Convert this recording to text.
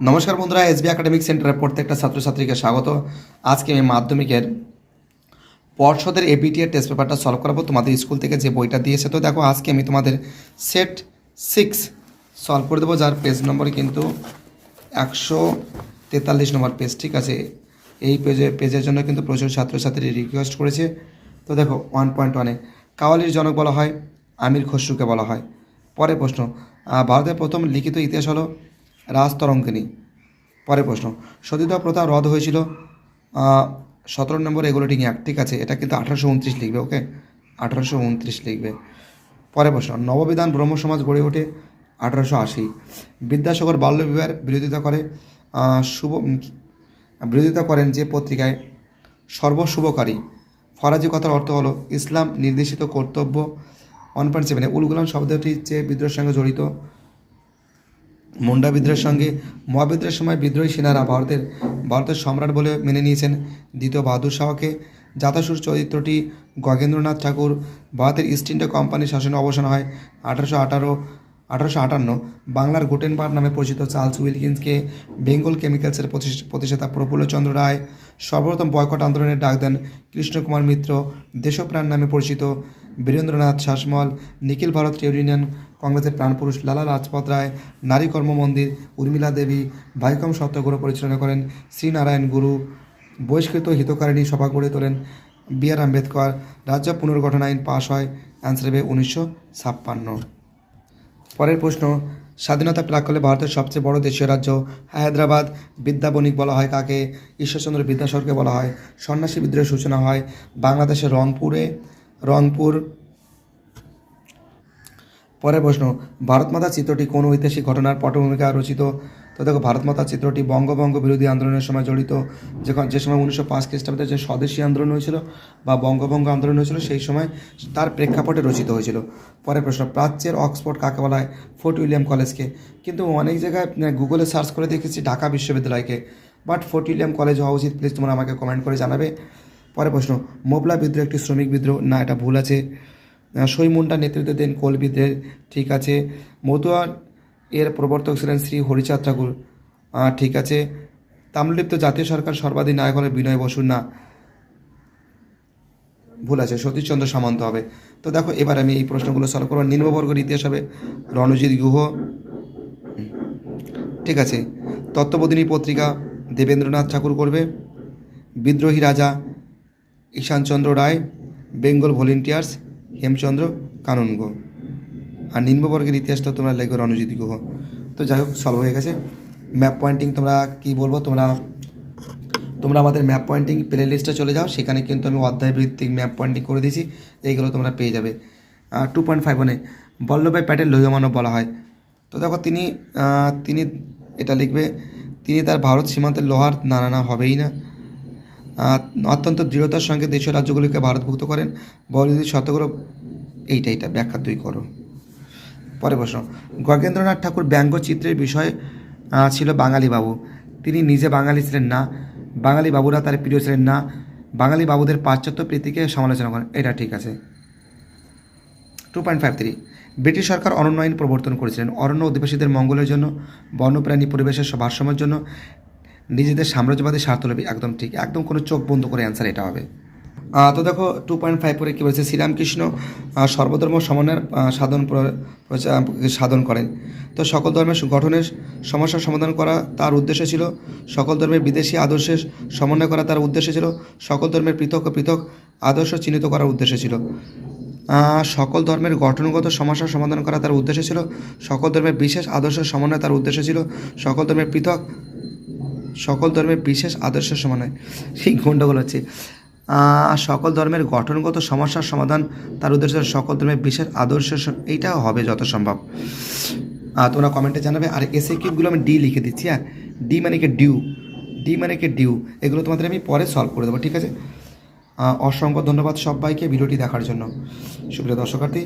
নমস্কার বন্ধুরা, SB academic সেন্টারের প্রত্যেকটা ছাত্রছাত্রীকে স্বাগত। আজকে আমি মাধ্যমিকের পর্ষদের এবিটি এর টেস্ট পেপারটা সলভ করাবো। তোমাদের স্কুল থেকে যে বইটা দিয়েছে, তো দেখো, আজকে আমি তোমাদের সেট সিক্স সলভ করে দেবো, যার পেজ নম্বর কিন্তু একশো তেতাল্লিশ নম্বর পেজ ঠিক আছে? এই পেজে পেজের জন্য কিন্তু প্রচুর ছাত্রছাত্রী রিকোয়েস্ট করেছে। তো দেখো ওয়ান পয়েন্ট ওয়ানে কাওয়ালির জনক বলা হয়, আমির খসরুকে বলা হয়। পরের প্রশ্ন ভারতের প্রথম লিখিত ইতিহাস হলো রাজতরঙ্গিনী। পরের প্রশ্ন, সতীদাহ প্রথা রদ হয়েছিল সতেরো নম্বর রেগুলেটিং অ্যাক্ট, ঠিক আছে, এটা কিন্তু আঠারোশো উনত্রিশ লিখবে, ওকে? আঠারোশো উনত্রিশ লিখবে। পরের প্রশ্ন, নববিধান ব্রহ্ম সমাজ গড়ে ওঠে আঠারোশো আশি। বিদ্যাসাগর বাল্য বিবাহের বিরোধিতা করে শুভ বিরোধিতা করেন যে পত্রিকায়, সর্বশুভকারী। ফরাজি কথার অর্থ হলো, ইসলাম নির্দেশিত কর্তব্য ওয়ান পয়েন্ট সেভেনে উলগুলাম শব্দটি যে বিদ্রোহের সঙ্গে জড়িত। মুন্ডা বিদ্রোহের সঙ্গে মহাবিদ্রোহের সময় বিদ্রোহী সেনারা ভারতের ভারতের সম্রাট বলে মেনে নিয়েছেন দ্বিতীয় বাহাদুর শাহকে। জাতাসুর চরিত্রটি গগেন্দ্রনাথ ঠাকুর, ভারতের ইস্ট ইন্ডিয়া কোম্পানির শাসনে অবসান হয় আঠারোশো আঠারো, আঠারোশো আটান্ন। বাংলার গুটেনবার্গ নামে পরিচিত চার্লস উইলকিন্সকে বেঙ্গল কেমিক্যালসের প্রতিষ- প্রতিষ্ঠাতা প্রফুল্লচন্দ্র রায় সর্বপ্রথম বয়কট আন্দোলনের ডাক দেন কৃষ্ণকুমার মিত্র। দেশপ্রাণ নামে পরিচিত বীরেন্দ্রনাথ শাসমল, নিখিল ভারত ট্রেড ইউনিয়ন কংগ্রেসের প্রাণপুরুষ লালা রাজপথ রায়, নারী কর্ম মন্দির, উর্মিলা দেবী, ভাইকম সত্যগ্রহ পরিচালনা করেন শ্রীনারায়ণ গুরু। বহিষ্কৃত হিতকারিণী সভা গড়ে তোলেন বি আর আম্বেদকর। রাজ্য পুনর্গঠন আইন পাশ হয়, অ্যান্সার হবে উনিশশো ছাপ্পান্ন। পরের প্রশ্ন, স্বাধীনতা প্রাককালে ভারতের সবচেয়ে বড় দেশীয় রাজ্য হায়দ্রাবাদ। বিদ্যাবণিক বলা হয় কাকে? ঈশ্বরচন্দ্র বিদ্যাসাগরকে বলা হয়। সন্ন্যাসী বিদ্রোহের সূচনা হয় বাংলাদেশের রংপুরে। রংপুর পরের প্রশ্ন ভারতমাতা চিত্রটি কোন ঐতিহাসিক ঘটনার পটভূমিকা রচিত? তো দেখো ভারতমাতা চিত্রটি বঙ্গভঙ্গ বিরোধী আন্দোলনের সময় জড়িত। যখন যে সময় উনিশশো পাঁচ খ্রিস্টাব্দে যে স্বদেশী আন্দোলন হয়েছিল বা বঙ্গভঙ্গ আন্দোলন হয়েছিল, সেই সময় তার প্রেক্ষাপটে রচিত হয়েছিল। পরের প্রশ্ন, প্রাচ্যের অক্সফোর্ড কাকে বলা হয়? ফোর্ট উইলিয়াম কলেজকে। কিন্তু অনেক জায়গায় গুগলে সার্চ করে দেখেছি ঢাকা বিশ্ববিদ্যালয়কে। বাট ফোর্ট উইলিয়াম কলেজ হওয়া উচিত, প্লিজ তোমরা আমাকে কমেন্ট করে জানাবে। পরের প্রশ্ন মোবলা বিদ্রোহ একটি শ্রমিক বিদ্রোহ? না, এটা ভুল আছে। সৈমুন্ডা নেতৃত্ব দেন কোল ঠিক আছে। মতুয়ার এর প্রবর্তক ছিলেন শ্রী হরিচাঁদ ঠাকুর। ঠিক আছে। তাম্রলিপ্ত জাতীয় সরকার সর্বাধিক নায়ক হলে বিনয় বসু না। ভুল আছে, সতীশচন্দ্র সামন্ত হবে। তো দেখো, এবার আমি এই প্রশ্নগুলো সলভ করব। নিম্নবর্গের ইতিহাস হবে রণজিৎ গুহ। ঠিক আছে। তত্ত্ববোধিনী পত্রিকা দেবেন্দ্রনাথ ঠাকুর করবে। বিদ্রোহী রাজা ঈশানচন্দ্র রায়, বেঙ্গল ভলেন্টিয়ার্স। হেমচন্দ্র কাননগ আর নিম্নবর্গের ইতিহাসটা তোমরা লেখো রণজিৎ গুহ। তো যাই হোক সলভ হয়ে গেছে। ম্যাপ পয়েন্টিং তোমরা কি বলব? তোমরা তোমরা আমাদের ম্যাপ পয়েন্টিং প্লে লিস্টে চলে যাও। সেখানে কিন্তু আমি অধ্যায় ভিত্তিক ম্যাপ পয়েন্টিং করে দিয়েছি। এইগুলো তোমরা পেয়ে যাবে। টু পয়েন্ট ফাইভ ওয়ানে বল্লভভাই প্যাটেল লৌহমানব বলা হয়। তো দেখো, তিনি তিনি এটা লিখবে, তিনি তার ভারত সীমান্তের লোহার নানা হবেই না। অত্যন্ত দৃঢ়তার সঙ্গে দেশীয় রাজ্যগুলিকে ভারতভুক্ত করেন। বলিদি শতগ্র এইটা এইটা, ব্যাখ্যা দুই করো। পরে প্রশ্ন, গগেন্দ্রনাথ ঠাকুর ব্যঙ্গচিত্রের বিষয় ছিল বাঙালি বাবু তিনি নিজে বাঙালি ছিলেন না বাঙালি বাবুরা তার প্রিয় ছিলেন না বাঙালি বাবুদের পাশ্চাত্য প্রীতিকে সমালোচনা করেন। এটা ঠিক আছে। Two point five three British সরকার অরণ্য আইন প্রবর্তন করেছিলেন। অরণ্য অধিবাসীদের মঙ্গলের জন্য, বন্যপ্রাণী পরিবেশের ভারসাম্যের জন্য নিজেদের সাম্রাজ্যবাদী স্বার্থলোভী একদম ঠিক। একদম কোনো চোখ বন্ধ করে অ্যান্সার এটা হবে। তো দেখো টু পয়েন্ট ফাইভ পরে কী বলেছে? শ্রীরামকৃষ্ণ সর্বধর্ম সমন্বয়ের সাধন সাধন করেন। তো সকল ধর্মের গঠনের সমস্যার সমাধান করা তার উদ্দেশ্য ছিল। সকল ধর্মের বিদেশি আদর্শের সমন্বয় করা তার উদ্দেশ্য ছিল। সকল ধর্মের পৃথক পৃথক আদর্শ চিহ্নিত করার উদ্দেশ্য ছিল। সকল ধর্মের গঠনগত সমস্যার সমাধান করা তার উদ্দেশ্য ছিল। সকল ধর্মের বিশেষ আদর্শ সমন্বয় তার উদ্দেশ্য ছিল। সকল ধর্মের পৃথক সকল ধর্মের বিশেষ আদর্শের সমন্বয় সেই গণ্ডগোল হচ্ছে সকল ধর্মের গঠনগত সমস্যার সমাধান, তার উদ্দেশ্য সকল ধর্মের বিশেষ আদর্শ এইটাও হবে যত সম্ভব তোমরা কমেন্টে জানাবে, আর এসে কিউবগুলো আমি ডি লিখে দিচ্ছি হ্যাঁ? ডি মানে কি ডিউ ডি মানে কি ডিউ এগুলো তোমাদের আমি পরে সলভ করে দেবো, ঠিক আছে? অসংখ্য ধন্যবাদ সবাইকে ভিডিওটি দেখার জন্য। সুপ্রিয় দর্শকার্থী